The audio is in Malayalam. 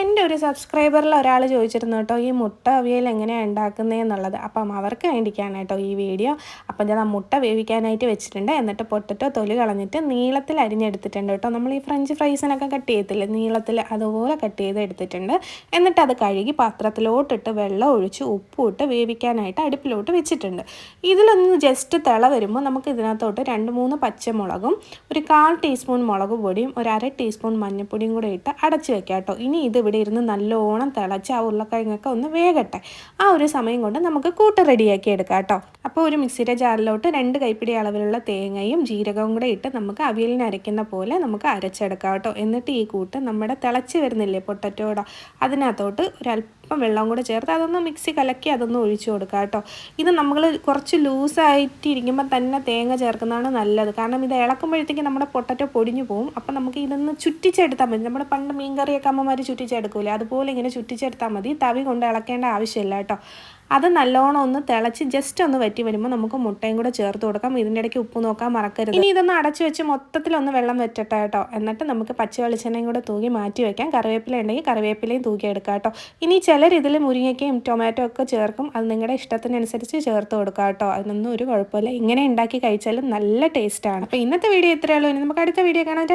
എന്റെ ഒരു സബ്സ്ക്രൈബറിൽ ഒരാൾ ചോദിച്ചിരുന്നു കേട്ടോ ഈ മുട്ട അവിയൽ എങ്ങനെയാണ് ഉണ്ടാക്കുന്നത് എന്നുള്ളത്. അപ്പം അവർക്ക് വേണ്ടിക്കാണ് കേട്ടോ ഈ വീഡിയോ. അപ്പം ഞാൻ മുട്ട വേവിക്കാനായിട്ട് വെച്ചിട്ടുണ്ട്. എന്നിട്ട് പൊട്ടിട്ടോ തൊലി കളഞ്ഞിട്ട് നീളത്തിൽ അരിഞ്ഞെടുത്തിട്ടുണ്ട് കേട്ടോ. നമ്മൾ ഈ ഫ്രഞ്ച് ഫ്രൈസിനൊക്കെ കട്ട് ചെയ്യത്തില്ലേ? നീളത്തിൽ അതുപോലെ കട്ട് ചെയ്ത് എടുത്തിട്ടുണ്ട്. എന്നിട്ട് അത് കഴുകി പാത്രത്തിലോട്ടിട്ട് വെള്ളം ഒഴിച്ച് ഉപ്പും ഇട്ട് വേവിക്കാനായിട്ട് അടുപ്പിലോട്ട് വെച്ചിട്ടുണ്ട്. ഇതിലൊന്ന് ജസ്റ്റ് തിള വരുമ്പോൾ നമുക്ക് ഇതിനകത്തോട്ട് രണ്ട് മൂന്ന് പച്ചമുളകും ഒരു കാൽ ടീസ്പൂൺ മുളക് പൊടിയും ഒരു അര ടീസ്പൂൺ മഞ്ഞൾപ്പൊടിയും കൂടെ ഇട്ട് അടച്ച് വെക്കാം കേട്ടോ. ഇനി ഇത് ഇവിടെ ഇരുന്ന് നല്ലോണം തിളച്ച് ആ ഉരുളക്കിഴങ്ങൊക്കെ ഒന്ന് വേകട്ടെ. ആ ഒരു സമയം കൊണ്ട് നമുക്ക് കൂട്ട് റെഡിയാക്കി എടുക്കാം കേട്ടോ. അപ്പോൾ ഒരു മിക്സിയുടെ ജാറിലോട്ട് രണ്ട് കൈപ്പിടി അളവിലുള്ള തേങ്ങയും ജീരകവും കൂടെ ഇട്ട് നമുക്ക് അവിയലിന് അരയ്ക്കുന്ന പോലെ നമുക്ക് അരച്ചെടുക്കാം കേട്ടോ. എന്നിട്ട് ഈ കൂട്ട് നമ്മുടെ തിളച്ച് വരുന്നില്ലേ പൊട്ടറ്റോട അതിനകത്തോട്ട് ഒരല്പം വെള്ളം കൂടെ ചേർത്ത് അതൊന്ന് മിക്സി കലക്കി അതൊന്ന് ഒഴിച്ചു കൊടുക്കാം കേട്ടോ. ഇത് നമ്മൾ കുറച്ച് ലൂസായിട്ട് ഇരിക്കുമ്പോൾ തന്നെ തേങ്ങ ചേർക്കുന്നതാണ് നല്ലത്. കാരണം ഇത് ഇളക്കുമ്പോഴത്തേക്ക് നമ്മുടെ പൊട്ടറ്റോ പൊടിഞ്ഞു പോകും അപ്പം നമുക്ക് ഇതൊന്ന് ചുറ്റിച്ചെടുത്താൽ മതി. നമ്മുടെ പണ്ട് മീൻകറിയൊക്കെ അമ്മമാർ ചുറ്റിച്ചെടുക്കൂലേ. അതുപോലെ ഇങ്ങനെ ചുറ്റിച്ചെടുത്താൽ മതി. തവി കൊണ്ട് ഇളക്കേണ്ട ആവശ്യമില്ല കേട്ടോ. അത് നല്ലോണം ഒന്ന് തിളച്ച് ജസ്റ്റ് ഒന്ന് വറ്റി വരുമ്പോൾ നമുക്ക് മുട്ടയും കൂടെ ചേർത്ത് കൊടുക്കാം. ഇതിന്റെ ഇടയ്ക്ക് ഉപ്പ് നോക്കാൻ മറക്കരുത്. ഇനി ഇതൊന്ന് അടച്ചു വെച്ച് മൊത്തത്തിലൊന്ന് വെള്ളം വെറ്റട്ടെ കേട്ടോ. എന്നിട്ട് നമുക്ക് പച്ച വെളിച്ചെണ്ണയും കൂടെ തൂകി മാറ്റി വെക്കാം. കറിവേപ്പില ഉണ്ടെങ്കിൽ കറിവേപ്പിലയും തൂക്കി എടുക്കാം കേട്ടോ. ഇനി ചിലർ ഇതിൽ മുരിങ്ങയ്ക്കയും ടൊമാറ്റോ ഒക്കെ ചേർക്കും. അത് നിങ്ങളുടെ ഇഷ്ടത്തിനനുസരിച്ച് ചേർത്ത് കൊടുക്കാം കേട്ടോ. അതിനൊന്നും ഒരു കുഴപ്പമില്ല. ഇങ്ങനെ ഉണ്ടാക്കി കഴിച്ചാലും നല്ല ടേസ്റ്റാണ് അപ്പോൾ ഇന്നത്തെ വീഡിയോ ഇത്രയേ ഉള്ളൂ. ഇനി നമുക്ക് അടുത്ത വീഡിയോ കാണാൻ